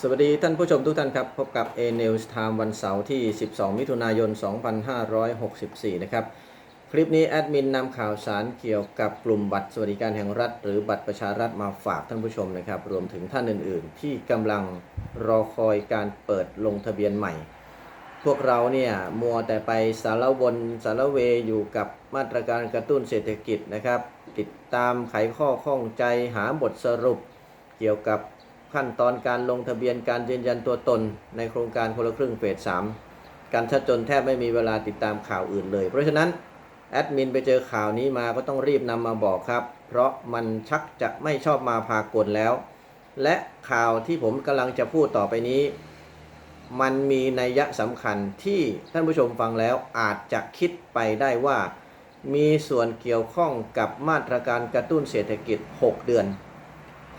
สวัสดีท่านผู้ชมทุกท่านครับ พบกับ A News Time วันเสาร์ที่ 12 มิถุนายน 2564 นะครับ คลิปนี้แอดมินนำข่าวสารเกี่ยวกับกลุ่มบัตรสวัสดิการแห่งรัฐ หรือบัตรประชารัฐมาฝากท่านผู้ชมนะครับ รวมถึงท่านอื่น ๆ ที่กำลังรอคอยการเปิดลงทะเบียนใหม่ พวกเราเนี่ยมัวแต่ไปสารวนสารเวอยู่กับมาตรการกระตุ้นเศรษฐกิจนะครับ ติดตามไขข้อข้องใจหาบทสรุปเกี่ยวกับ ขั้นตอนการลงทะเบียนการยืนยันตัวตน ในโครงการคนละครึ่งเฟส3การชัดจนแทบไม่มีเวลาติดตามข่าวอื่นเลย เพราะฉะนั้นแอดมินไปเจอข่าวนี้มาก็ต้องรีบนำมาบอกครับ เพราะมันชักจะไม่ชอบมาพากลแล้ว และข่าวที่ผมกำลังจะพูดต่อไปนี้ มันมีนัยยะสำคัญที่ท่านผู้ชมฟังแล้วอาจจะคิดไปได้ว่า มีส่วนเกี่ยวข้องกับมาตรการกระตุ้นเศรษฐกิจ 6 เดือน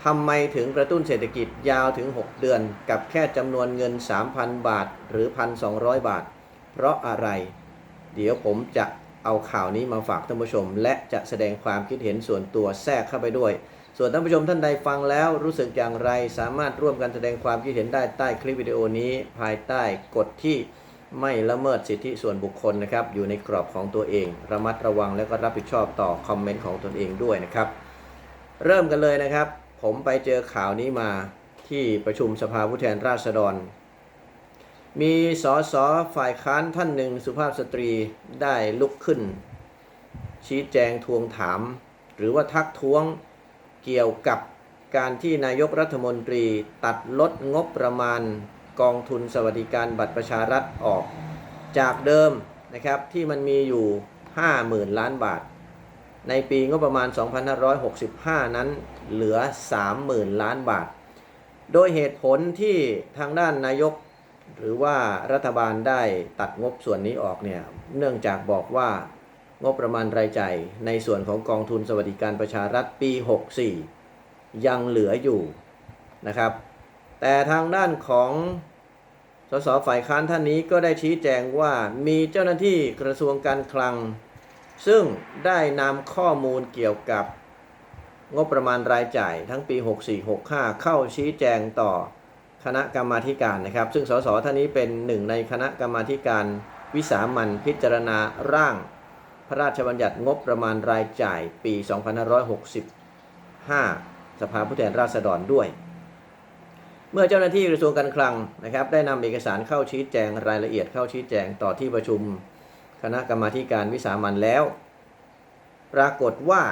ทำไมถึงกระตุ้นเศรษฐกิจยาวถึง 6 เดือน กับแค่จำนวนเงิน 3,000 บาท หรือ 1,200 บาท เพราะอะไร เดี๋ยวผมจะเอาข่าวนี้มาฝากท่านผู้ชม และจะแสดงความคิดเห็นส่วนตัวแทรกเข้าไปด้วย ส่วนท่านผู้ชมท่านใดฟังแล้วรู้สึกอย่างไร สามารถร่วมกันแสดงความคิดเห็นได้ใต้คลิปวิดีโอนี้ ภายใต้กฎที่ไม่ละเมิดสิทธิส่วนบุคคลนะครับ อยู่ในกรอบของตัวเอง ระมัดระวังและก็รับผิดชอบต่อคอมเมนต์ของตนเองด้วยนะครับ เริ่มกันเลยนะครับ ผมไปเจอข่าวนี้มาที่ประชุมสภาผู้แทนราษฎร มีสสฝ่ายค้านท่านหนึ่งสุภาพสตรีได้ลุกขึ้น ชี้แจงทวงถาม หรือว่าทักท้วงเกี่ยวกับการที่นายกรัฐมนตรีตัดลดงบประมาณกองทุนสวัสดิการบัตรประชารัฐออก จากเดิมนะครับที่มันมีอยู่ 50,000 ล้านบาท ในปีงบประมาณ 2565 นั้นเหลือ 30,000 ล้านบาท โดยเหตุผลที่ทางด้านนายก หรือว่ารัฐบาลได้ตัดงบส่วนนี้ออกเนี่ย เนื่องจากบอกว่างบประมาณรายจ่ายในส่วนของกองทุนสวัสดิการประชารัฐปี 64 ยังเหลืออยู่นะครับ แต่ทางด้านของสสฝ่ายค้านท่านนี้ก็ได้ชี้แจงว่ามีเจ้าหน้าที่กระทรวงการคลัง ซึ่งได้นำข้อมูลเกี่ยวกับงบประมาณรายจ่ายทั้งปี 64-65 เข้าชี้แจงต่อคณะกรรมาการนะครับ ซึ่งสสท่านนี้เป็นหนึ่งในคณะกรรมาการวิสามันพิจารณาร่าง พระราชบัญญัติงบประมาณรายจ่ายปี 2565 สภาผู้แทนราษฎรด้วย เมื่อเจ้าหน้าที่กระทรวงการคลังนะครับ ได้นำเอกสารเข้าชี้แจงรายละเอียดเข้าชี้แจงต่อที่ประชุม คณะกรรมาการวิสามันแล้ว ปรากฏว่า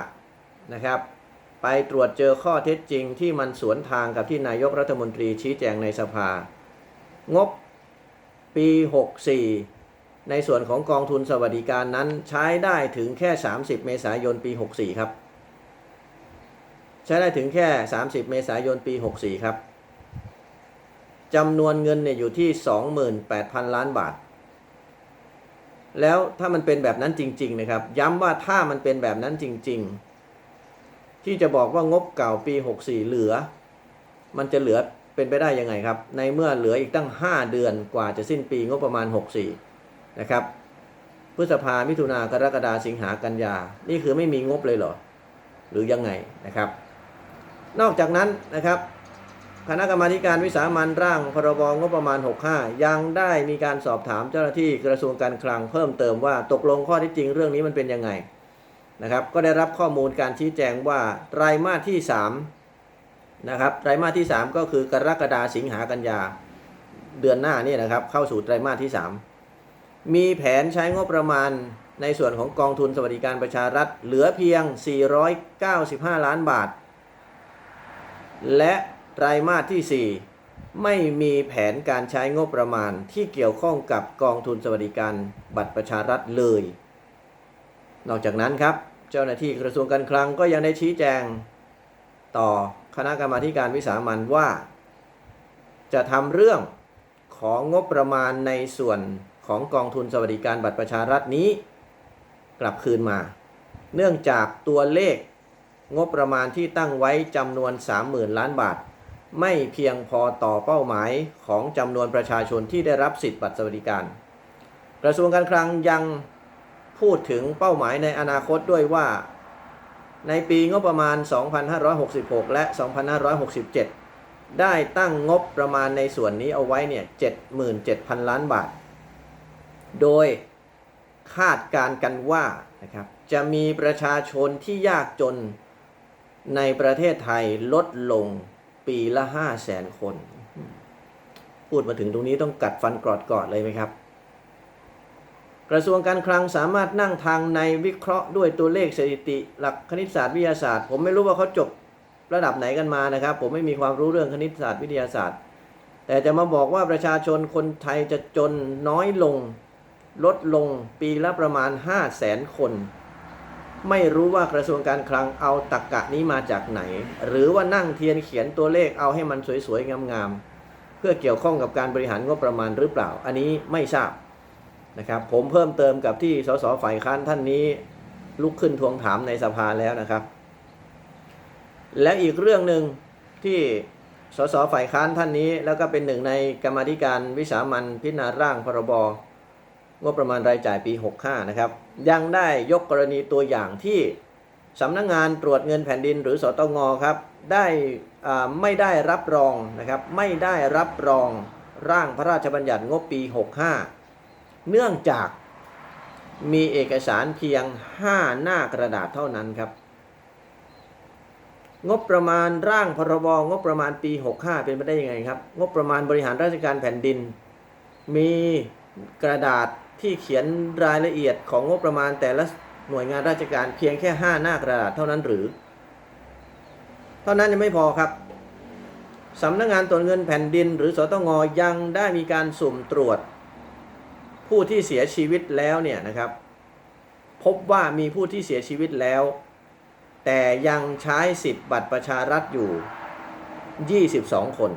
นะครับ ไปตรวจเจอข้อเท็จจริงที่มันสวนทางกับที่นายกรัฐมนตรีชี้แจงในสภา งบปี 64 ในส่วนของกองทุนสวัสดิการนั้นใช้ได้ถึงแค่ 30 เมษายนปี 64 ครับ ใช้ได้ถึงแค่ 30 เมษายนปี 64 ครับจำนวนเงินเนี่ยอยู่ที่ 28,000 ล้านบาท แล้วถ้ามันเป็นแบบนั้นจริง ๆ นะครับ ย้ำว่าถ้ามันเป็นแบบนั้นจริง ๆ ที่จะบอกว่างบเก่าปี 64 เหลือ มันจะเหลือเป็นไปได้ยังไงครับ ในเมื่อเหลืออีกตั้ง 5 เดือนกว่าจะสิ้นปีงบประมาณ 64 นะครับพฤษภามิถุนากรกฎาสิงหากันยา นี่คือไม่มีงบเลยเหรอ หรือยังไงนะครับ นอกจากนั้นนะครับ คณะกรรมาการวิสามันร่างพรบงบประมาณ 65 ยังได้มีการสอบถามเจ้าหน้าที่กระทรวงการคลังเพิ่มเติมว่าตกลงข้อที่จริงเรื่องนี้มันเป็นยังไงนะครับ ก็ได้รับข้อมูลการชี้แจงว่าไตรมาสที่3นะครับไตรมาสที่ 3 ก็คือกรกฎาสิงหากันยาเดือนหน้านี่นะครับ เข้าสู่ไตรมาสที่ 3 มีแผนใช้งบประมาณในส่วนของกองทุนสวัสดิการประชารัฐเหลือเพียง 495 ล้านบาท และ ไตรมาสที่ 4 ไม่มีแผนการใช้งบประมาณที่เกี่ยวข้องกับกองทุนสวัสดิการบัตรประชารัฐเลย นอกจากนั้นครับ เจ้าหน้าที่กระทรวงการคลังก็ยังได้ชี้แจง ต่อคณะกรรมาการวิสามันว่า จะทำเรื่องของงบประมาณในส่วนของกองทุนสวัสดิการบัตรประชารัฐนี้ กลับคืนมา เนื่องจากตัวเลขงบประมาณที่ตั้งไว้จำนวน 30,000 ล้านบาท ไม่เพียงพอต่อเป้าหมายของจำนวนประชาชนที่ได้รับสิทธิบัตรสวัสดิการ กระทรวงการคลังยังพูดถึงเป้าหมายในอนาคตด้วยว่า ในปีงบประมาณ 2566 และ 2567 ได้ตั้งงบประมาณในส่วนนี้เอาไว้เนี่ย 77,000 ล้านบาท โดยคาดการกันว่านะครับจะมีประชาชนที่ยากจนในประเทศไทยลดลง ปีละ5 0 0แสนคน พูดมาถึงตรงนี้ต้องกัดฟันกรอดกอดเลยไหมครับ กระทรวงการคลังสามารถนั่งทางในวิเคราะห์ด้วยตัวเลขสถิติ หลักคณิตศาสตร์วิทยาศาสตร์ ผมไม่รู้ว่าเขาจบระดับไหนกันมานะครับ ผมไม่มีความรู้เรื่องคณิตศาสตร์วิทยาศาสตร์ แต่จะมาบอกว่าประชาชนคนไทยจะจนน้อยลง ลดลงปีละประมาณ 5 0 0แสนคน ไม่รู้ว่ากระทรวงการคลังเอาตักกะนี้มาจากไหน หรือว่านั่งเทียนเขียนตัวเลขเอาให้มันสวยๆงามๆเพื่อเกี่ยวข้องกับการบริหารงบประมาณหรือเปล่า อันนี้ไม่ทราบนะครับ ผมเพิ่มเติมกับที่สสฝ่ายค้านท่านนี้ลุกขึ้นทวงถามในสภาแล้วนะครับ และอีกเรื่องหนึ่งที่สสฝ่ายค้านท่านนี้ แล้วก็เป็นหนึ่งในกรรมธิการวิสามันพิจารณาร่างพรบงบประมาณรายจ่ายปี 65 นะครับ ยังได้ยกกรณีตัวอย่างที่สำนักงงานตรวจเงินแผ่นดินหรือสตงครับได้ไม่ได้รับรองนะครับไม่ได้รับรองร่างพระราชบัญญัติงบปี 65 เนื่องจากมีเอกสารเพียง 5 หน้ากระดาษเท่านั้นครับ งบประมาณร่างพรบงบประมาณปี 65 เป็นไปได้ยังไงครับ งบประมาณบริหารราชการแผ่นดิน มีกระดาษ ที่เขียนรายละเอียดของงบประมาณแต่ละหน่วยงานราชการเพียงแค่ 5 หน้ากระดาษเท่านั้นหรือ เท่านั้นยังไม่พอครับสำนักงงานตรวจเงินแผ่นดิน หรือสตงยังได้มีการสุ่มตรวจ ผู้ที่เสียชีวิตแล้วเนี่ยนะครับ พบว่ามีผู้ที่เสียชีวิตแล้ว แต่ยังใช้สิทธิ์บัตรประชารัฐอยู่ 22 คน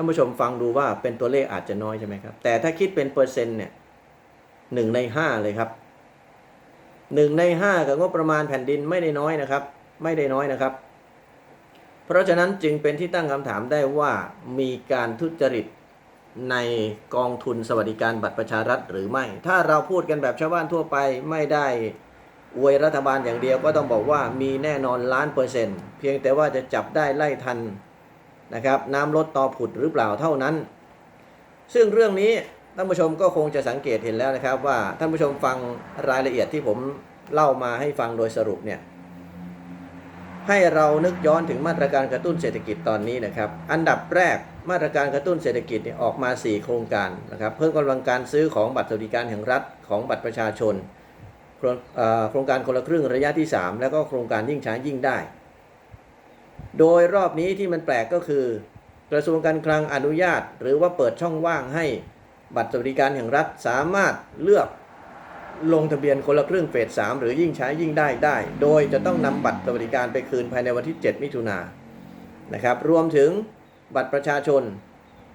านผู้ชมฟังดูว่าเป็นตัวเลขอาจจะน้อยใช่ไหมครับ แต่ถ้าคิดเป็นเปอร์เซ็นต์เนี่ยหนึ่งในห้าเลยครับหนึ่งในห้ากับงบประมาณแผ่นดินไม่ได้น้อยนะครับ ไม่ได้น้อยนะครับ เพราะฉะนั้นจึงเป็นที่ตั้งคำถามได้ว่ามีการทุจริตในกองทุนสวัสดิการบัตรประชารัฐหรือไม่ ถ้าเราพูดกันแบบชาวบ้านทั่วไปไม่ได้อวยรัฐบาลอย่างเดียวก็ต้องบอกว่ามีแน่นอนล้านเปอร์เซ็นต์เพียงแต่ว่าจะจับได้ไล่ทัน นะครับน้ำลดต่อผุดหรือเปล่าเท่านั้น ซึ่งเรื่องนี้ท่านผู้ชมก็คงจะสังเกตเห็นแล้วนะครับ ว่าท่านผู้ชมฟังรายละเอียดที่ผมเล่ามาให้ฟังโดยสรุปเนี่ยให้เรานึกย้อนถึงมาตรการกระตุ้นเศรษฐกิจตอนนี้นะครับ อันดับแรกมาตรการกระตุ้นเศรษฐกิจออกมา 4 โครงการนะครับ เพิ่มกำลังการซื้อของบัตรสวัสดิการแห่งรัฐของบัตรประชาชน โครงเอ่อโครงการคนละครึ่งระยะที่ 3 แล้วก็โครงการยิ่งใช้ยิ่งได้ โดยรอบนี้ที่มันแปลกก็คือ กระทรวงการคลังอนุญาต หรือว่าเปิดช่องว่างให้บัตรสวัสดิการแห่งรัฐสามารถเลือกลงทะเบียนคนละครึ่งเฟส3หรือยิ่งใช้ยิ่งได้ได้ โดยจะต้องนำบัตรสวัสดิการไปคืนภายในวันที่ 7 มิถุนายนนะครับ รวมถึงบัตรประชาชน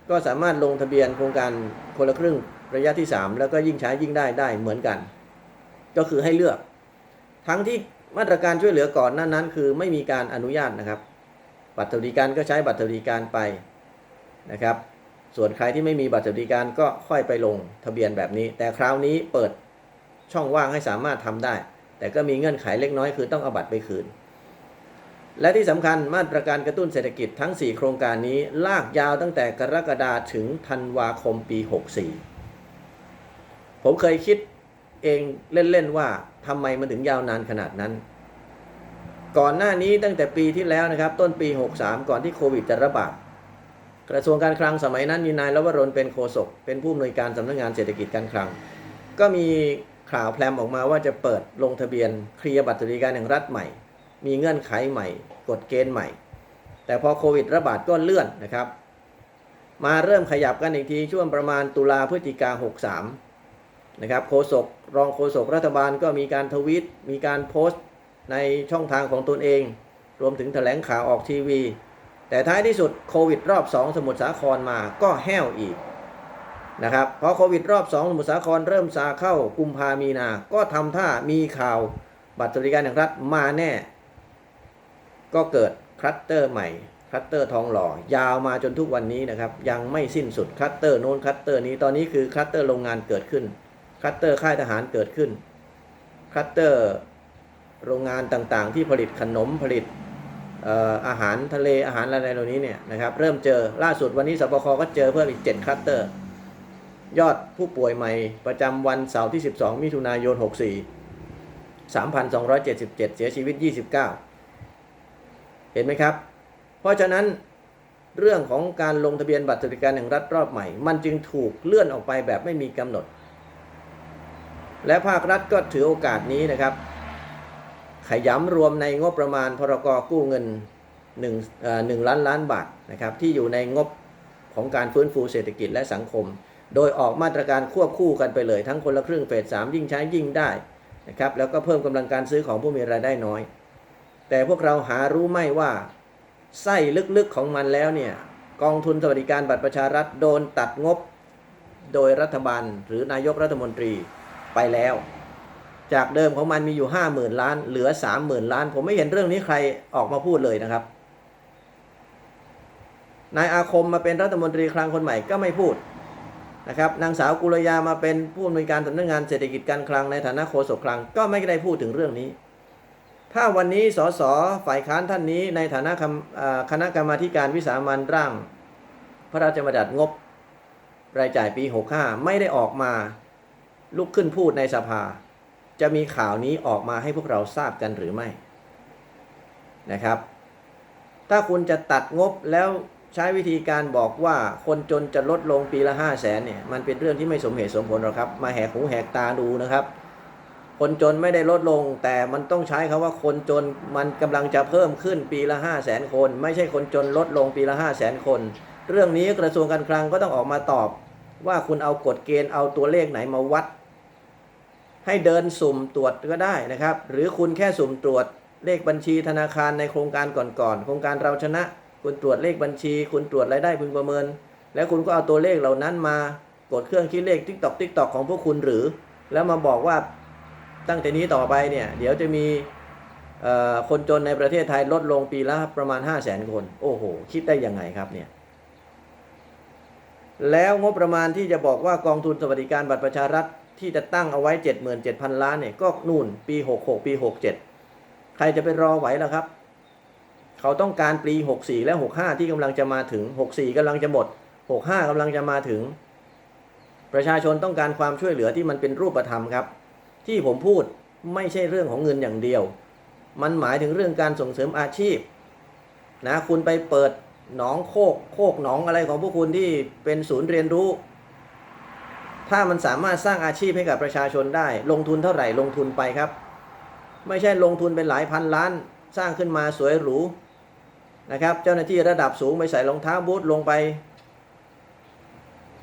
ก็สามารถลงทะเบียนโครงการคนละครึ่งระยะที่ 3 แล้วก็ยิ่งใช้ยิ่งได้ได้เหมือนกัน ก็คือให้เลือก ทั้งที่มาตรการช่วยเหลือก่อนหนั้นนั้น คือไม่มีการอนุญาตนะครับ บัตรสวัสดิการก็ใช้บัตรสวัสดิการไปนะครับ ส่วนใครที่ไม่มีบัตรสวัสดิการก็ค่อยไปลงทะเบียนแบบนี้ แต่คราวนี้เปิดช่องว่างให้สามารถทำได้ แต่ก็มีเงื่อนไขเล็กน้อยคือต้องเอาบัตรไปคืน และที่สำคัญมาตรการกระตุ้นเศรษฐกิจทั้ง 4 โครงการนี้ลากยาวตั้งแต่กรกฎาถึงธันวาคมปี 64 ผมเคยคิดเองเล่นๆว่าทำไมมันถึงยาวนานขนาดนั้น ก่อนหน้านี้ตั้งแต่ปีที่แล้วนะครับ ต้นปี 63 ก่อนที่โควิดจะระบาดกระทรวงการคลังสมัยนั้นมีนายลวรนเป็นโฆษกเป็นผู้อำนวยการสำนักงานเศรษฐกิจการคลัง ก็มีข่าวแพรมออกมาว่าจะเปิดลงทะเบียนเคลียร์บัตรสวัสดิการแห่งรัฐใหม่ มีเงื่อนไขใหม่ กฎเกณฑ์ใหม่ แต่พอโควิดระบาดก็เลื่อนนะครับ มาเริ่มขยับกันอีกทีช่วงประมาณตุลาพฤศจิกา63นะครับโฆษกรองโฆษกรัฐบาลก็มีการทวีตมีการโพสต์ ในช่องทางของตนเอง รวมถึงแถลงข่าวออกทีวี แต่ท้ายที่สุดโควิดรอบ 2 สมุทรสาครมาก็แห้วอีกนะครับพอโควิดรอบ 2 สมุทรสาครเริ่มซาเข้ากุมภามีนา ก็ทำท่ามีข่าวบัตรสวัสดิการแห่งรัฐมาแน่ ก็เกิดคลัสเตอร์ใหม่คลัสเตอร์ทองหล่อ ยาวมาจนทุกวันนี้นะครับ ยังไม่สิ้นสุดคลัสเตอร์โน้นคลัสเตอร์นี้ตอนนี้คือคลัสเตอร์โรงงานเกิดขึ้นคลัสเตอร์ค่ายทหารเกิดขึ้นคลัสเตอร์ โรงงานต่างๆ ที่ผลิตขนมผลิตเอ่ออาหารทะเลอาหารอะไรเหล่านี้เนี่ยนะครับเริ่มเจอล่าสุดวันนี้สบคก็เจอเพิ่มอีก 7คลัสเตอร์ ยอดผู้ป่วยใหม่ประจำวันเสาร์ที่ 12 มิถุนายน 64 3,277 เสียชีวิต 29 เห็นไหมครับ เพราะฉะนั้นเรื่องของการลงทะเบียนบัตรสวัสดิการแห่งรัฐรอบใหม่ มันจึงถูกเลื่อนออกไปแบบไม่มีกำหนด และภาครัฐก็ถือโอกาสนี้นะครับ ขยำรวมในงบประมาณพรกกู้เงิน1เอ่อ1ล้านล้านบาทนะครับที่อยู่ในงบของการฟื้นฟูเศรษฐกิจและสังคม โดยออกมาตรการควบคู่กันไปเลย ทั้งคนละครึ่งเฟสสามยิ่งใช้ยิ่งได้นะครับแล้วก็เพิ่มกำลังการซื้อของผู้มีรายได้น้อย แต่พวกเราหารู้ไหม่ว่าไส้ลึกๆของมันแล้วเนี่ยกองทุนสวัสดิการบัตรประชารัฐโดนตัดงบ โดยรัฐบาลหรือนายกรัฐมนตรีไปแล้ว จากเดิมของมันมีอยู่5 0,000ล้าน เหลือ30,000ล้าน ผมไม่เห็นเรื่องนี้ใครออกมาพูดเลยนะครับ นายอาคมมาเป็นรัฐมนตรีคลังคนใหม่ก็ไม่พูดนะครับ นางสาวกุลยามาเป็นผู้อำนวยการสำนักงานเศรษฐกิจการคลังในฐานะโฆษกคลังก็ไม่ได้พูดถึงเรื่องนี้ ถ้าวันนี้สสฝ่ายค้านท่านนี้ ในฐานะคณะกรรมาธิการวิสามันร่าง พระราชบัญญัติงบ รายจ่ายปี 65 ไม่ได้ออกมาลุกขึ้นพูดในสภา จะมีข่าวนี้ออกมาให้พวกเราทราบกันหรือไม่นะครับ ถ้าคุณจะตัดงบแล้วใช้วิธีการบอกว่าคนจนจะลดลงปีละ5 0 0แสนเนี่ยมันเป็นเรื่องที่ไม่สมเหตุสมผลหรอกครับ มาแหกหูแหกตาดูนะครับ คนจนไม่ได้ลดลง แต่มันต้องใช้คาว่าคนจนมันกำลังจะเพิ่มขึ้นปีละ5 0 0แสนคน ไม่ใช่คนจนลดลงปีละ5 0 0แสนคน เรื่องนี้กระทรวงการคลังก็ต้องออกมาตอบว่าคุณเอากฎเกณฑ์เอาตัวเลขไหนมาวัด ให้เดินสุ่มตรวจก็ได้นะครับ หรือคุณแค่สุ่มตรวจเลขบัญชีธนาคารในโครงการก่อนๆโครงการเราชนะ คุณตรวจเลขบัญชี คุณตรวจรายได้พึงประเมิน แล้วคุณก็เอาตัวเลขเหล่านั้นมากดเครื่องคิดเลขทิกตอกทิกตอกของพวกคุณหรือ แล้วมาบอกว่าตั้งแต่นี้ต่อไปเนี่ยเดี๋ยวจะมีคนจนในประเทศไทยลดลงปีละประมาณ 5 0 0แสนคน โอ้โห คิดได้ยังไงครับเนี่ย แล้วงบประมาณที่จะบอกว่ากองทุนสวัสดิการบัตรประชารัฐ ที่จะตั้งเอาไว้ 77,000 ล้านเนี่ยก็นู่นปี 66 ปี 67 ใครจะไปรอไหวล่ะครับ เขาต้องการปี 64 และ 65 ที่กำลังจะมาถึง 64กำลังจะหมด 65กำลังจะมาถึง ประชาชนต้องการความช่วยเหลือที่มันเป็นรูปธรรมครับ ที่ผมพูดไม่ใช่เรื่องของเงินอย่างเดียว มันหมายถึงเรื่องการส่งเสริมอาชีพนะคุณไปเปิดหนองโคกโคกหนองอะไรของพวกคุณที่เป็นศูนย์เรียนรู้ ถ้ามันสามารถสร้างอาชีพให้กับประชาชนได้ ลงทุนเท่าไหร่ลงทุนไปครับ ไม่ใช่ลงทุนเป็นหลายพันล้าน สร้างขึ้นมาสวยหรูนะครับเจ้าหน้าที่ระดับสูงไปใส่รองเท้าบูทลงไป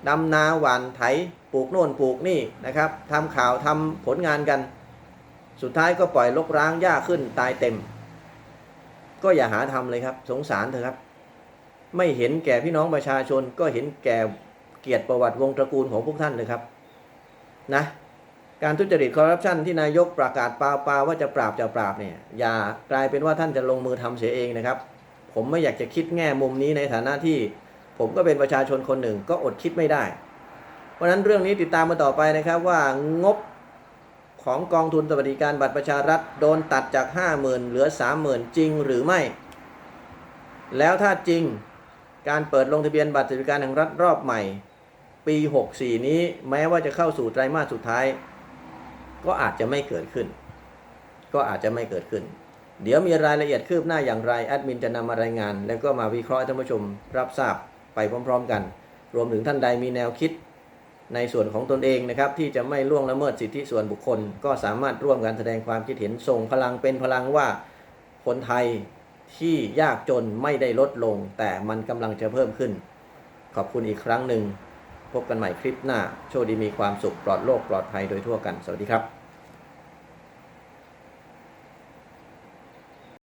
ดำนาหวานไถปลูกโน่นปลูกนี่นะครับทำข่าวทำผลงานกัน สุดท้ายก็ปล่อยลกร้างหญ้าขึ้นตายเต็ม ก็อย่าหาทำเลยครับ สงสารเถอะครับ ไม่เห็นแก่พี่น้องประชาชนก็เห็นแก่ เกียรติประวัติวงศ์ตระกูลของพวกท่านเลยครับนะการทุจริตคอร์รัปชันที่นายกประกาศปาปาว่าจะปราบจะปราบเนี่ยอย่ากลายเป็นว่าท่านจะลงมือทำเสียเองนะครับ ผมไม่อยากจะคิดแง่มุมนี้ในฐานะที่ ผมก็เป็นประชาชนคนหนึ่งก็อดคิดไม่ได้ เพราะฉะนั้นเรื่องนี้ติดตามมาต่อไปนะครับว่างบของกองทุนสวัสดิการบัตรประชารัฐโดนตัดจาก 50,000 เหลือ 30,000 จริงหรือไม่ แล้วถ้าจริงการเปิดลงทะเบียนบัตรสวัสดิการแห่งรัฐรอบใหม่ ปี 64 นี้แม้ว่าจะเข้าสู่ไตรมาสสุดท้าย ก็อาจจะไม่เกิดขึ้น ก็อาจจะไม่เกิดขึ้น เดี๋ยวมีรายละเอียดคืบหน้าอย่างไรแอดมินจะนำมารายงาน แล้วก็มาวิเคราะห์ท่านผู้ชมรับทราบไปพร้อม ๆ กัน รวมถึงท่านใดมีแนวคิดในส่วนของตนเองนะครับ ที่จะไม่ล่วงละเมิดสิทธิส่วนบุคคล ก็สามารถร่วมกันแสดงความคิดเห็นส่งพลังเป็นพลังว่าคนไทยที่ยากจนไม่ได้ลดลง แต่มันกำลังจะเพิ่มขึ้น ขอบคุณอีกครั้งหนึ่ง พบกันใหม่คลิปหน้า โชคดีมีความสุขปลอดโรคปลอดภัยโดยทั่วกัน สวัสดีครับ